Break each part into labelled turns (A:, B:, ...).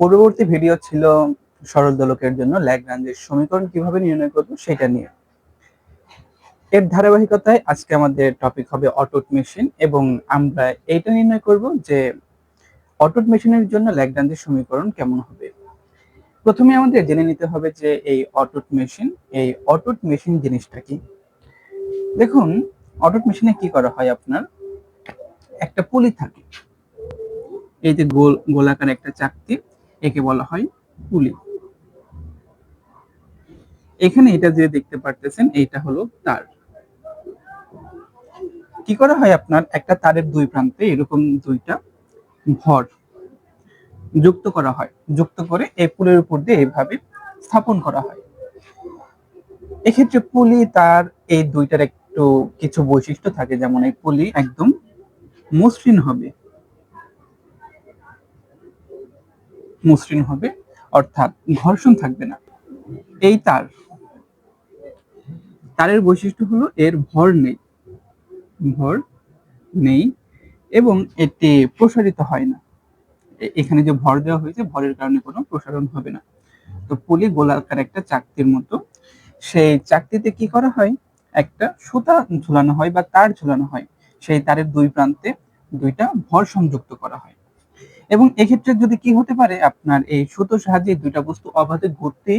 A: পূর্ববর্তী ভিডিও ছিল সরল দোলকের জন্য ল্যাগ্রাঞ্জের সমীকরণ কীভাবে নির্ণয় করব সেটা নিয়ে। এর ধারাবাহিকতায় আজকে আমাদের টপিক হবে অটোট মেশিন এবং আমরা এইটা নির্ণয় করব যে অটোট মেশিনের জন্য ল্যাগ্রাঞ্জের সমীকরণ কেমন হবে। প্রথমে আমাদের জেনে নিতে হবে যে এই অটোট মেশিন এই অটোট মেশিন জিনিসটা কি। দেখুন অটোট মেশিনে কি করা হয় আপনার? একটা পুলি থাকে। এই যে গোল, গোলাকার একটা চাকতি একে বলা হয় পুলি এখানে এটা যে দেখতে পারতেছেন, এইটা হলো তার। কি করা হয় আপনার? একটা তারের দুই প্রান্তে এরকম দুইটা ভর যুক্ত করা হয়। যুক্ত করে এই পুলের উপর দিয়ে এইভাবে স্থাপন করা হয়। এক্ষেত্রে পুলি, তার এই দুইটার একটু কিছু বৈশিষ্ট্য থাকে। যেমন এই পুলি একদম মসৃণ হবে। মসৃণ হবে, অর্থাৎ ঘর্ষণ থাকবে না। এই তার, তারের বৈশিষ্ট্য হলো এর ভর নেই ভর নেই এবং এতে প্রসারিত হয় না। এখানে যে ভর দেওয়া হয়েছে, ভরের কারণে কোনো প্রসারণ হবে না। তো পুলি গোলাকার একটা চাকতির মতো, সেই চাকতিতে কি করা হয়? একটা সুতা ঝুলানো হয় বা তার ঝুলানো হয়। সেই তারের দুই প্রান্তে দুইটা ভর সংযুক্ত করা হয়। এবং এক্ষেত্রে যদি কি হতে পারে, আপনার এই সুতোর সাহায্যে দুইটা বস্তু অবাধে ঘুরতে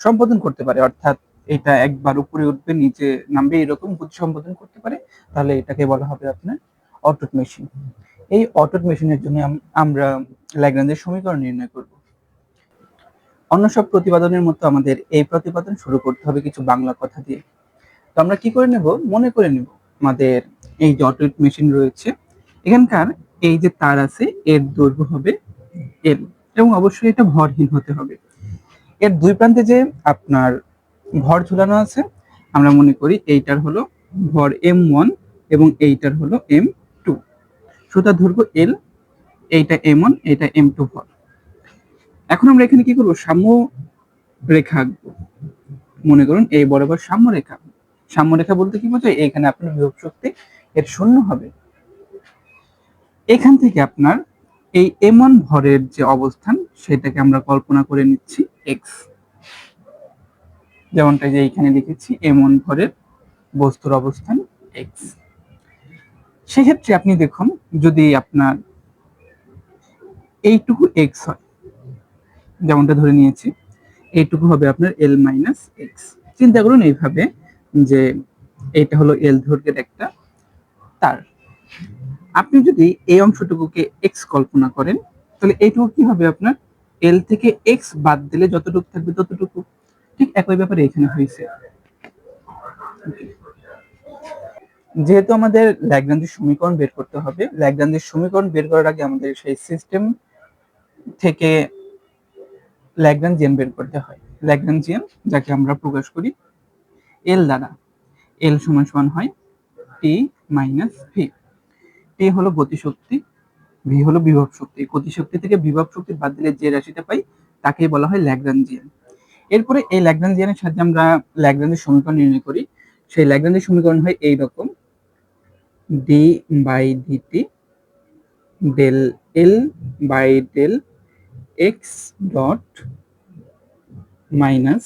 A: সম্পাদন করতে পারে, অর্থাৎ এটা একবার উপরে উঠবে, নিচে নামবে, এরকম গতি সম্পাদন করতে পারে, তাহলে এটাকে বলা হবে আপনার অটোট মেশিন এই অটোট মেশিনের জন্য আমরা ল্যাগ্রাঞ্জের সমীকরণ নির্ণয় করব। অন্য সব প্রতিপাদনের মতো আমাদের এই প্রতিপাদন শুরু করতে হবে কিছু বাংলা কথা দিয়ে। তো আমরা কি করে নেব? মনে করে নেব। আমাদের এই যে অটোট মেশিন রয়েছে, এখানকার এই যে তার আছে, এর দৈর্ঘ্য হবে এল এবং অবশ্যই এটা ভরহীন হতে হবে। এর দুই প্রান্তে যে আপনার ভর ঝুলানো আছে, আমরা মনে করি এইটার হলো ভর এম ওয়ান এবং এইটার হলো এম টু। সুতার দৈর্ঘ্য এল, এইটা এম ওয়ান, এইটা এম টু ভর। এখন আমরা এখানে কি করব? সাম্য রেখা আঁকবো। মনে করুন এই বরাবর সাম্য রেখা। সাম্য রেখা বলতে কি বোঝায়? এখানে আপনার বিভব শক্তি এর শূন্য হবে। এখান থেকে আপনার এই এমন ভরের যে অবস্থান, সেটাকে আমরা কল্পনা করে নিচ্ছি এক্স যেমনটা যে এইখানে লিখেছি এমন ভরের বস্তুর অবস্থান এক্স সেক্ষেত্রে আপনি দেখুন, যদি আপনার এইটুকু এক্স হয়, যেমনটা ধরে নিয়েছি, এইটুকু হবে আপনার এল মাইনাস এক্স চিন্তা করুন এইভাবে যে এটা হলো এল দৈর্ঘ্যের একটা তার। আপনি যদি এই অংশটুকুকে এক্স কল্পনা করেন, তাহলে এইটুকু কি হবে আপনার? এল থেকে এক্স বাদ দিলে যতটুকু থাকবে ততটুকু। ঠিক একই ব্যাপারে এখানে হয়েছে। যেহেতু আমাদের ল্যাগ্রাঞ্জের সমীকরণ বের করতে হবে ল্যাগ্রাঞ্জের সমীকরণ বের করার আগে আমাদের সেই সিস্টেম থেকে ল্যাগ্রাঞ্জিয়ান বের করতে হয়। ল্যাগ্রাঞ্জিয়ান যাকে আমরা প্রকাশ করি এল দ্বারা। এল সমান সমান হয় টি মাইনাস ভি টি হলো গতিশক্তি ভি হলো বিভব শক্তি। গতিশক্তি থেকে বিভব শক্তি বাদ দিলে যে রাশিটা পাই, তাকেই বলা হয় ল্যাগ্রাঞ্জিয়ান এরপরে এই ল্যাগ্রাঞ্জিয়ানের সাথে আমরা ল্যাগ্রাঞ্জের সমীকরণ নির্ণয় করি। সেই ল্যাগ্রাঞ্জের সমীকরণ হয় এই রকম। D by D T del L by del X dot minus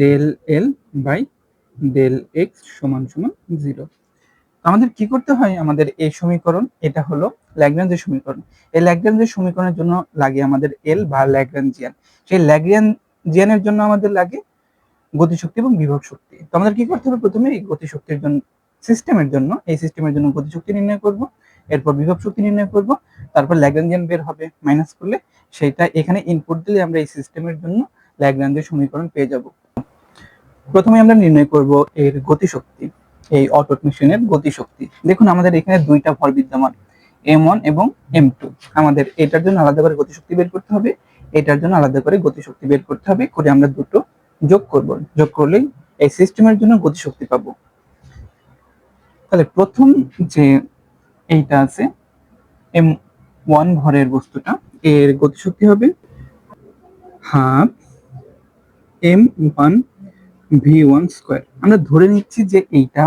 A: del L by del X সমান সমান জিরো আমাদের কি করতে হয়? আমাদের এই সমীকরণ, এটা হলো ল্যাগ্রাঞ্জের সমীকরণ। এই ল্যাগ্রাঞ্জের সমীকরণের জন্য লাগে আমাদের এল বা ল্যাগ্রাঞ্জিয়ান সেই ল্যাগ্রাঞ্জিয়ানের জন্য আমাদের লাগে গতিশক্তি এবং বিভব শক্তি। তো আমাদের কি করতে হবে প্রথমে? এই গতিশক্তির জন্য সিস্টেমের জন্য, এই সিস্টেমের জন্য গতিশক্তি নির্ণয় করব। এরপর বিভব শক্তি নির্ণয় করব। তারপর ল্যাগ্রাঞ্জিয়ান বের হবে মাইনাস করলে। সেটা এখানে ইনপুট দিলে আমরা এই সিস্টেমের জন্য ল্যাগ্রাঞ্জের সমীকরণ পেয়ে যাব। প্রথমে আমরা নির্ণয় করব এর গতিশক্তি। এই অটোট মেশিনের গতিশক্তি। দেখুন, আমাদের এখানে দুইটা ভর বিদ্যমান এম ওয়ান এবং এম টু আমাদের এটার জন্য আলাদা করে গতিশক্তি বের করতে হবে, এটার জন্য আলাদা করে গতিশক্তি বের করতে হবে, করে আমরা দুটো যোগ করব। যোগ করলেই এই সিস্টেমের জন্য গতিশক্তি পাবো। তাহলে প্রথম যে এইটা আছে এম ওয়ান ভরের বস্তুটা, এর গতিশক্তি হবে half M one V one square আমরা ধরে নিচ্ছি যে এইটা,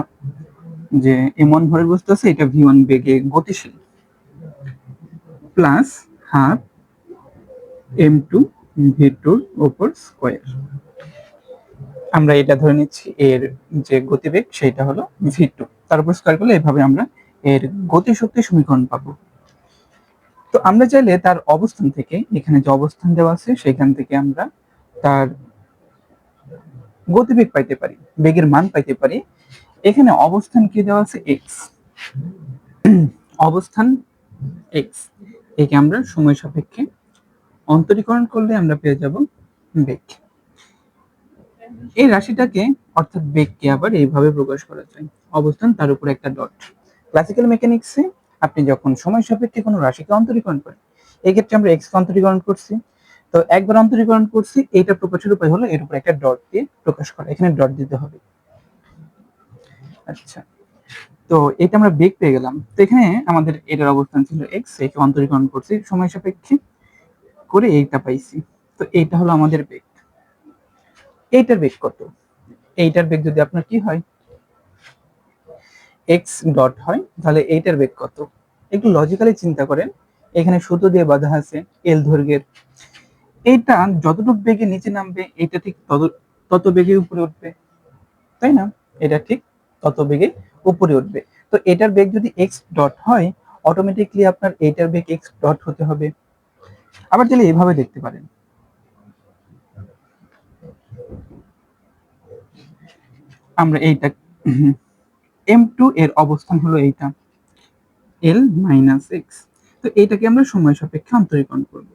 A: যে এম ওয়ান ভরের বস্তু আছে, এটা ভি ওয়ান বেগে গতিশীল। Plus half M two V টুর ওপর স্কোয়ার আমরা এটা ধরে নিচ্ছি এর যে গতিবেগ সেটা হলো ভি টু তার উপর স্কোয়ার করলে এভাবে আমরা এর গতিশক্তি সমীকরণ পাবো। তো আমরা চাইলে তার অবস্থান থেকে, এখানে যে অবস্থান দেওয়া আছে, সেখান থেকে আমরা তার গতিবেগ পাইতে পারি, বেগের মান পাইতে পারি। এখানে অবস্থান কি দেওয়া আছে? এক্স অবস্থান এক্স একে আমরা সময় সাপেক্ষে অন্তরীকরণ করলে আমরা পেয়ে যাব বেগ। এই রাশিটাকে, অর্থাৎ বেগকে আবার এইভাবে প্রকাশ করা যায়। অবস্থান তার উপর একটা ডট ক্লাসিক্যাল মেকানিক্সে আপনি যখন সময় সাপেক্ষে কোনো রাশিকে অন্তরীকরণ করেন, এক্ষেত্রে আমরা এক্স অন্তরীকরণ করছি। তো একবার অন্তরীকরণ করছি, এইটা প্রকাশের উপায় হলো এর উপর একটা ডট দিয়ে প্রকাশ করা, এখানে ডট দিতে হবে। আচ্ছা তো এটা আমরা বেগ পেয়ে গেলাম। তো এখানে আমাদের এটার অবস্থান ছিল এক্স একে অন্তরীকরণ করছি সময় সাপেক্ষে করে এইটা পাইছি। তো এইটা হলো আমাদের বেগ। এইটার বেগ কত? এইটার বেগ যদি আপনার কি হয়? এক্স ডট হয়, তাহলে এইটার বেগ কত? একটু লজিক্যালি চিন্তা করেন। এখানে সুতো দিয়ে বাঁধা আছে এল দৈর্ঘ্যের। এইটা যতটুকু বেগে নিচে নামবে এটা ঠিক তত তত বেগে উপরে উঠবে। তাই না? এটা ঠিক তত বেগে উপরে উঠবে। তো এটার বেগ যদি এক্স ডট হয় অটোমেটিকলি আপনার এইটার বেগ এক্স ডট হতে হবে। আবার তাহলে এভাবে দেখতে পারেন। আমরা এইটা এম টু এর অবস্থান হলো এইটা। এল মাইনাস এক্স তো এইটাকে আমরা সময় সাপেক্ষে অন্তরীকরণ করব।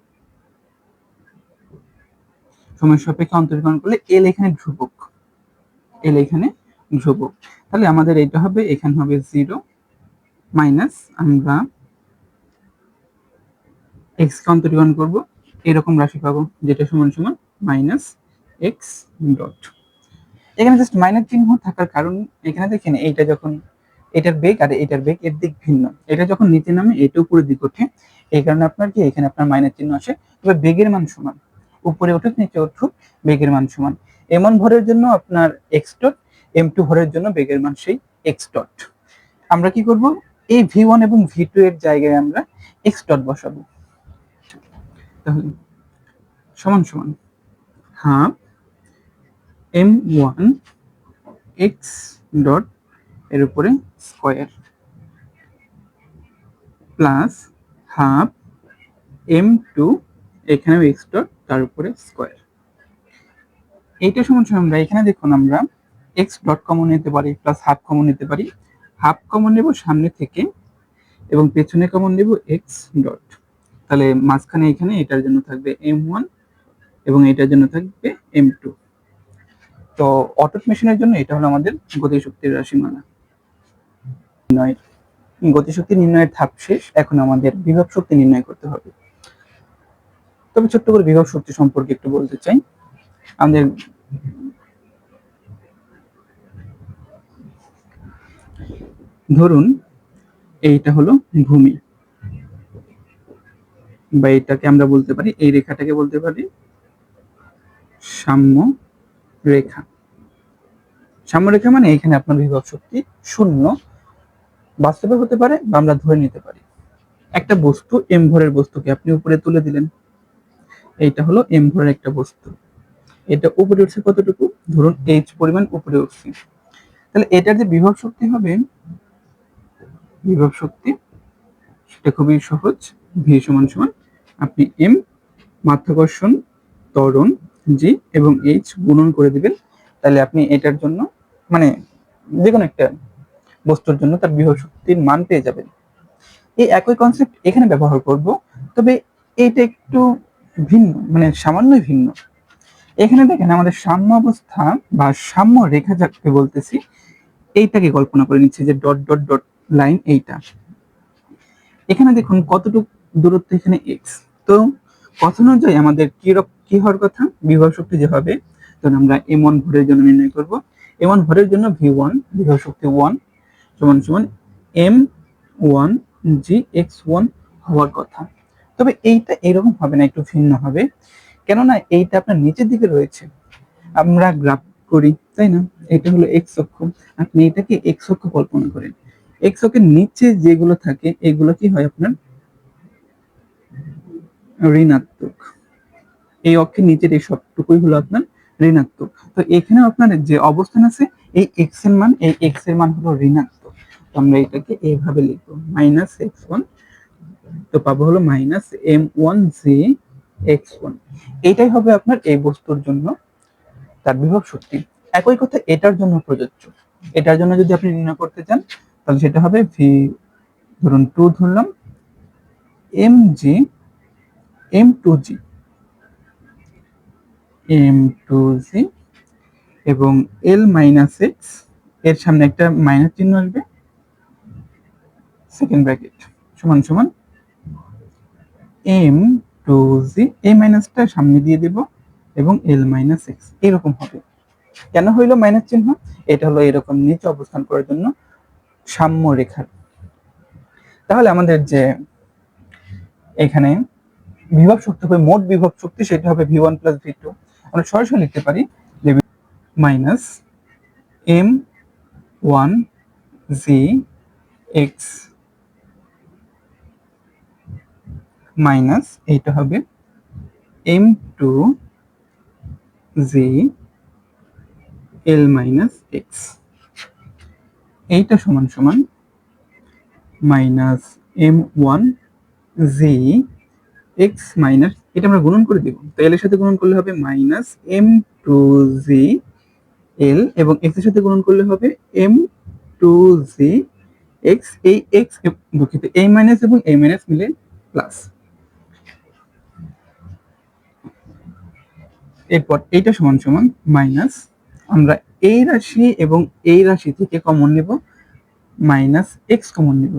A: সময় সাপেক্ষে অন্তরীকরণ করলে এল এখানে ধ্রুবক। এল এখানে ধ্রুবক। তাহলে আমাদের এটা হবে, এখানে হবে জিরো মাইনাস আমরা এক্স কে অন্তরীকরণ করব। এরকম রাশি পাবো, যেটা সমান সমান মাইনাস এক্স ডট এখানে জাস্ট মাইনাস চিহ্ন থাকার কারণ এখানে দেখেন, এইটা যখন এটার বেগ আর এটার বেগ এর দিক ভিন্ন। এটা যখন নিচে নামে, এটা উপরের দিক ওঠে। এই কারণে আপনার কি, এখানে আপনার মাইনাস চিহ্ন আসে। তবে বেগের মান সমান। উপরে উঠুক, নিচে উঠুক, বেগের মান সমান। এমন ভরের জন্য আপনার এক্স ডট এম টু ভরের জন্য বেগের মান সেই এক্স ডট আমরা কি করব? এই ভি ওয়ান এবং ভি টু এর জায়গায় আমরা এক্স ডট বসাবো। তাহলে সমান সমান half M one X dot এর উপরে square plus half M two এখানেও এক্স ডট তার উপরে স্কোয়ার এইটা সমান আমরা এখানে দেখুন আমরা এক্স ডট কমন নিতে পারি প্লাস হাফ কমন নিতে পারি। হাফ কমন নেব সামনে থেকে এবং পেছনে কমন নেব এক্স ডট তাহলে মাঝখানে এখানে এটার জন্য থাকবে এম ওয়ান এবং এটার জন্য থাকবে এম টু তো অটো মেশিনের জন্য এটা হলো আমাদের গতিশক্তির রাশিমালা। নির্ণয়ের গতিশক্তি নির্ণয়ের ধাপ শেষ। এখন আমাদের বিভব শক্তি নির্ণয় করতে হবে। তবে ছোট্ট করে বিভব শক্তি সম্পর্কে একটু বলতে চাই। আমাদের ধরুন, এইটা হলো ভূমি। বা এটাকে আমরা বলতে পারি, এই রেখাটাকে বলতে পারি সাম্য রেখা। সাম্য রেখা মানে এখানে আপনার বিভব শক্তি শূন্য। বাস্তবে হতে পারে বা আমরা ধরে নিতে পারি। একটা বস্তু, এম ভরের বস্তুকে আপনি উপরে তুলে দিলেন। এইটা হলো এম ভরের একটা বস্তু। এটা উপরে উঠছে কতটুকু? ধরুন এইচ পরিমাণ উপরে উঠছে। তাহলে এটার যে বিভব শক্তি হবে, বিভব শক্তি, সেটা খুবই সহজ। ভি সমান সমান আপনি এম মাধ্যাকর্ষণ ত্বরণ জি এবং এইচ গুণন করে দিবেন। তাহলে আপনি এটার জন্য মানে যে কোনো একটা বস্তুর জন্য তার বিভব শক্তির মান পেয়ে যাবেন। এই একই কনসেপ্ট এখানে ব্যবহার করব। তবে এইটা একটু ভিন্ন মানে সামান্যই ভিন্ন। এখানে দেখেন আমাদের সাম্য অবস্থা বা সাম্য রেখা যাকে বলতেছি। এইটাকে কল্পনা করে নিচ্ছে যে ডট ডট ডট লাইন এইটা। এখানে দেখুন কতটুকু দূরত্ব এখানে এক্স তো কথা অনুযায়ী আমাদের কি কি হওয়ার কথা? বিভব শক্তি যে হবে তখন আমরা এম ওয়ান ভরের জন্য নির্ণয় করব। এম ওয়ান ভরের জন্য ভি ওয়ান বিভব শক্তি ওয়ান সমান সমান M one G X one হওয়ার কথা। তবে এইটা এরকম হবে না, একটু ভিন্ন হবে। কেননা এইটা আপনার নিচের দিকে রয়েছে। আমরা গ্রাফ করি, তাই না? এটা হলো এক্স অক্ষ। আপনি এটাকে এক্স অক্ষ কল্পনা করেন। এক্স অক্ষের নিচে যেগুলো থাকে, এগুলো কি হয় আপনার? ঋণাত্মক। এই অক্ষের নিচের এই সবটুকুই হলো আপনার ঋণাত্মক। তো এখানে আপনার যে অবস্থান আছে, এই এক্সের মান, এই এক্সের মান হলো ঋণাত্মক। আমরা এটাকে এইভাবে লিখব মাইনাস এক্স ওয়ান তো পাবো হলো minus M one G X one এইটাই হবে আপনার এই বস্তুর জন্য তার বিভব শক্তি। একই কথা এটার জন্য প্রযোজ্য। এটার জন্য যদি আপনি নির্ণয় করতে চান, তাহলে সেটা হবে ভি ধরুন টু ধরলাম M G M two G M two G এবং এল মাইনাস এক্সের সামনে একটা মাইনাস চিহ্ন আসবে সেকেন্ড ব্র্যাকেট সমান সমান এম টু জি এই মাইনাসটা সামনে দিয়ে দেব এবং এল মাইনাস এক্স এরকম হবে। কেন হইল মাইনাস চিহ্ন? এটা হলো এরকম নিচে অবস্থান করার জন্য সাম্য রেখার। তাহলে আমাদের যে এখানে বিভব শক্তি হবে, মোট বিভব শক্তি সেটা হবে V one plus V two আমরা সরাসরি লিখতে পারি minus M one G X minus এইটা হবে M two G L minus X. এইটা সমান সমান minus M one G X minus, এটা আমরা গুণন করে দিব। তো এল এর সাথে গুণন করলে হবে minus M two G L এবং এক্সের সাথে গুণন করলে হবে এম টু জি এক্স। এই এক্স দুঃখিত এই মাইনাস এবং এই মাইনাস মিলে প্লাস। এরপর এইটা সমান সমান মাইনাস আমরা এই রাশি এবং এই রাশি থেকে কমন নেব, মাইনাস এক্স কমন নেব,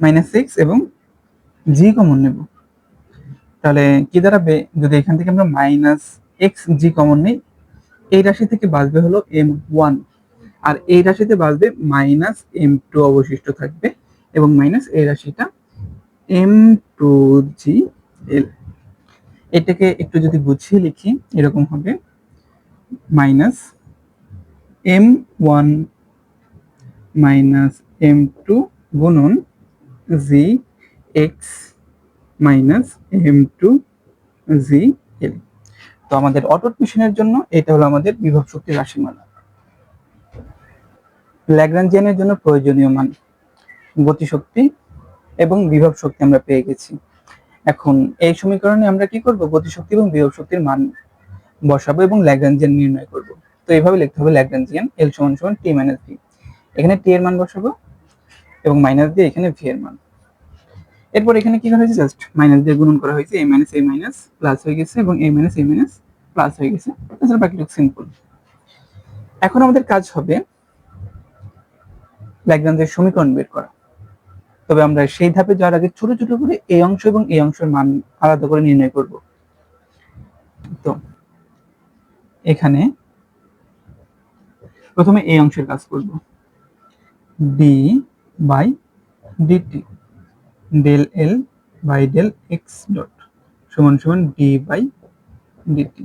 A: মাইনাস এক্স এবং জি কমন নেব। তাহলে কি দাঁড়াবে? যদি এখান থেকে আমরা মাইনাস এক্স জি কমন নিই, এই রাশি থেকে বাঁচবে হলো এম ওয়ান আর এই রাশিতে বাঁচবে মাইনাস এম টু অবশিষ্ট থাকবে এবং মাইনাস এই রাশিটা এম টু জি এল এটাকে একটু যদি বুঝিয়ে লিখি, এরকম হবে। Minus M one minus M two গুণন G X minus M two G L. তো আমাদের অটোট মেশিনের জন্য এটা হলো আমাদের বিভব শক্তির রাশিমালা। ল্যাগ্রাঞ্জিয়ানের জন্য প্রয়োজনীয় মান, গতিশক্তি এবং বিভব শক্তি আমরা পেয়ে গেছি। এখন এই সমীকরণে আমরা কি করব? গতিশক্তি এবং বিভব শক্তির মান বসাবো এবং ল্যাগ্রাঞ্জিয়ান নির্ণয় করব। তো এইভাবে লিখতে হবে ল্যাগ্রাঞ্জিয়ান এল সমান সমান টি মাইনাস ভি এখানে টি এর মান বসাবো এবং মাইনাস দিয়ে এখানে ভি এর মান। এরপর এখানে কি করা হয়েছে? জাস্ট মাইনাস দিয়ে গুণন করা হয়েছে। A minus A minus plus হয়ে গেছে এবং A minus A minus plus হয়ে গেছে। তাছাড়া বাকিটুকু সিম্পল এখন আমাদের কাজ হবে ল্যাগ্রাঞ্জের সমীকরণ বের করা। তবে আমরা সেই ধাপে যাওয়ার আগে ছোট ছোট করে এই অংশ এবং এই অংশের মান আলাদা করে নির্ণয় করব। তো, এখানে প্রথমে এই অংশের কাজ করব। D by D T del L by del X dot সমান সমান ডি বাই ডিটি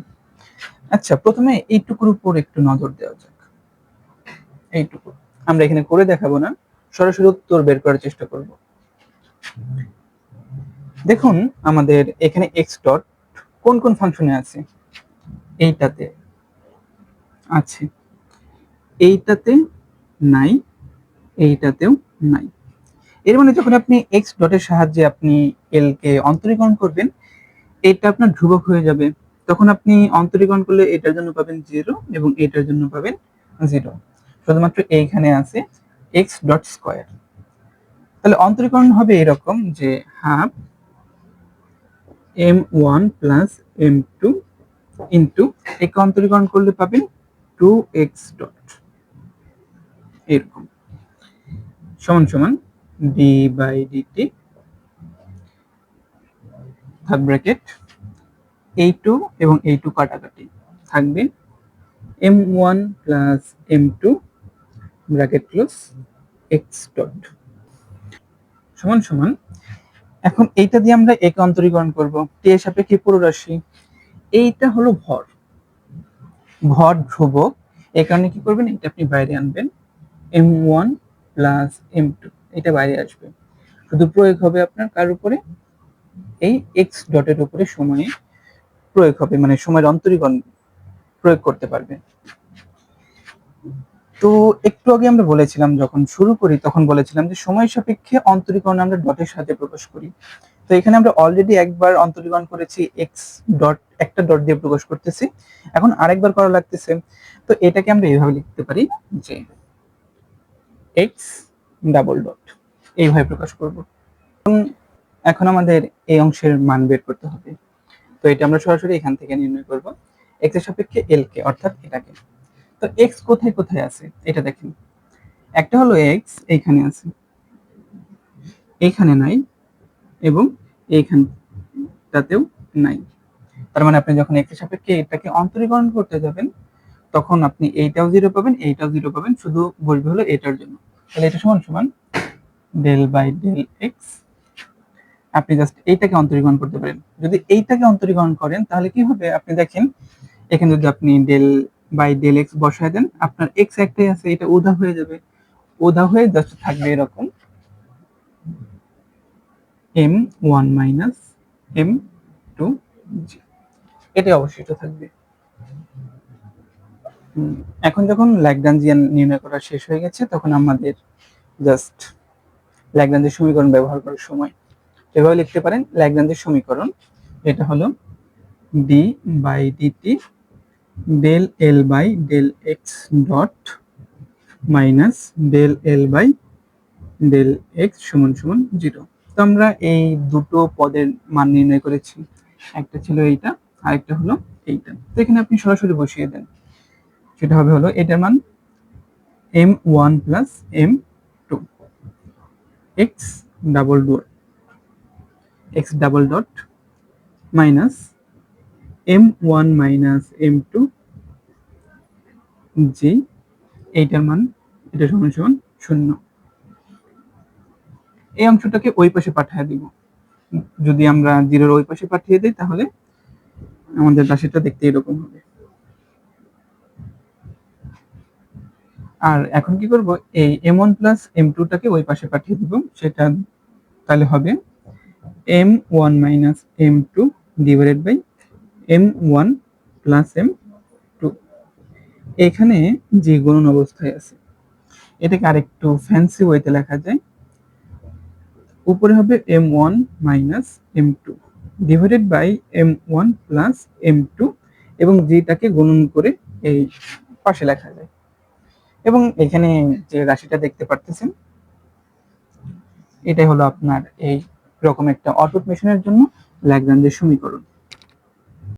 A: আচ্ছা প্রথমে এইটুকুর উপর একটু নজর দেওয়া যাক। এইটুকু। আমরা এখানে করে দেখাবো না। সরাসরি উত্তর বের করার চেষ্টা করব। দেখুন, আমাদের এখানে এক্স ডট কোন কোন ফাংশনে আছে? এইটাতে আছে, এইটাতে নাই, এইটাতেও নাই। এর মানে যখন আপনি এক্স ডটের সাহায্যে আপনি এল কে অন্তরীকরণ করবেন, এটা আপনার ধ্রুবক হয়ে যাবে। তখন আপনি অন্তরীকরণ করলে এটার জন্য পাবেন জিরো এবং এটার জন্য পাবেন জিরো শুধুমাত্র এইখানে আছে এক্স ডট স্কোয়ার তাহলে অন্তরীকরণ হবে এরকম যে half M one plus M two into একে অন্তরীকরণ করলে পাবেন টু এক্স ডট এরকম। সমান সমান ডি বাই ডিটি থাক ব্র্যাকেট এই টু এবং এই টু কাটাকাটি থাকবে M one plus M two bracket close X dot সমান সমান। এখন এইটা দিয়ে আমরা একে অন্তরীকরণ করব। টি এর সাপেক্ষে পুরো রাশি। এইটা হলো ভর। ভর ধ্রুবক। এই কারণে কি করবেন? এটা আপনি বাইরে আনবেন। M one plus M two. এটা বাইরে আসবে। শুধু প্রয়োগ হবে আপনার কার উপরে? এই এক্স ডটের উপরে সময়ে প্রয়োগ হবে। মানে সময়ের অন্তরীকরণ প্রয়োগ করতে পারবে তো একটু আগে আমরা বলেছিলাম, যখন শুরু করি, তখন বলেছিলাম যে সময় সাপেক্ষে অন্তরীকরণ আমরা ডটের সাথে প্রকাশ করি। তো এখানে আমরা অলরেডি একবার অন্তরীকরণ করেছি এক্স ডট একটা ডট দিয়ে প্রকাশ করতেছি। এখন আরেকবার করা লাগতেছে। তো এটাকে আমরা এইভাবে লিখতে পারি যে এক্স ডাবল ডট এইভাবে প্রকাশ করব। এখন আমাদের এই অংশের মান বের করতে হবে। তো এটা আমরা সরাসরি এখান থেকে নির্ণয় করব। এক্সের সাপেক্ষে এল কে, অর্থাৎ এটাকে। তো এক্স কোথায় কোথায় আছে? এটা দেখেন। একটা হলো এক্স এইখানে আছে। এইখানে নাই এবং এইখানটাতেও নাই। তার মানে আপনি যখন এক্সের সাপেক্ষে এটাকে অন্তরীকরণ করতে যাবেন, তখন আপনি এইটাও জিরো পাবেন, এইটাও জিরো পাবেন। শুধু বলবে হলো এটার জন্য। তাহলে এটা সমান সমান ডেল বাই ডেল এক্স আপনি জাস্ট এইটাকে অন্তরীকরণ করতে পারেন। যদি এইটাকে অন্তরীকরণ করেন, তাহলে কি হবে? আপনি দেখেন, এখানে যদি আপনি ডেল বাই ডেল এক্স বসায় দেন। আপনার এক্স একটাই আছে, এটা ওধা হয়ে যাবে। ওধা হয়ে জাস্ট থাকবে এরকম। M one minus M two G এটাই অবশিষ্ট থাকবে। এখন যখন ল্যাগরাঞ্জিয়ান নির্ণয় করা শেষ হয়ে গেছে, তখন আমাদের জাস্ট ল্যাগরাঞ্জের সমীকরণ ব্যবহার করার সময়। এভাবে লিখতে পারেন ল্যাগরাঞ্জের সমীকরণ, এটা হলো D by D T del L by del X dot minus del L by del X সমান সমান জিরো তো আমরা এই দুটো পদের মান নির্ণয় করেছি। একটা ছিল এইটা, আরেকটা হলো এইটা। তো এখানে আপনি সরাসরি বসিয়ে দেন। সেটা হবে হলো এটার মান M one plus M two X double dot X double dot minus M one minus M two G, এইটার মান, এটা সমান সমান শূন্য। এই অংশটাকে ওই পাশে পাঠিয়ে দিব। যদি আমরা জিরোর ওই পাশে পাঠিয়ে দিই, তাহলে আমাদের রাশিটা দেখতে এরকম হবে। আর এখন কি করব? এই এম ওয়ান প্লাস এম টুটাকে ওই পাশে পাঠিয়ে দিব। সেটা তাহলে হবে M one minus M two divided by M one plus M এখানে যে গণন অবস্থায় আছে, এটাকে আরেকটু ফ্যান্সি ওয়েতে লেখা যায়। উপরে হবে M one minus M two divided by M one plus M two এবং যেটাকে গুণন করে এই পাশে লেখা যায়। এবং এখানে যে রাশিটা দেখতে পারতেছেন, এটাই হলো আপনার এই রকম একটা অটুট মেশিনের জন্য ল্যাগ্রাঞ্জের সমীকরণ।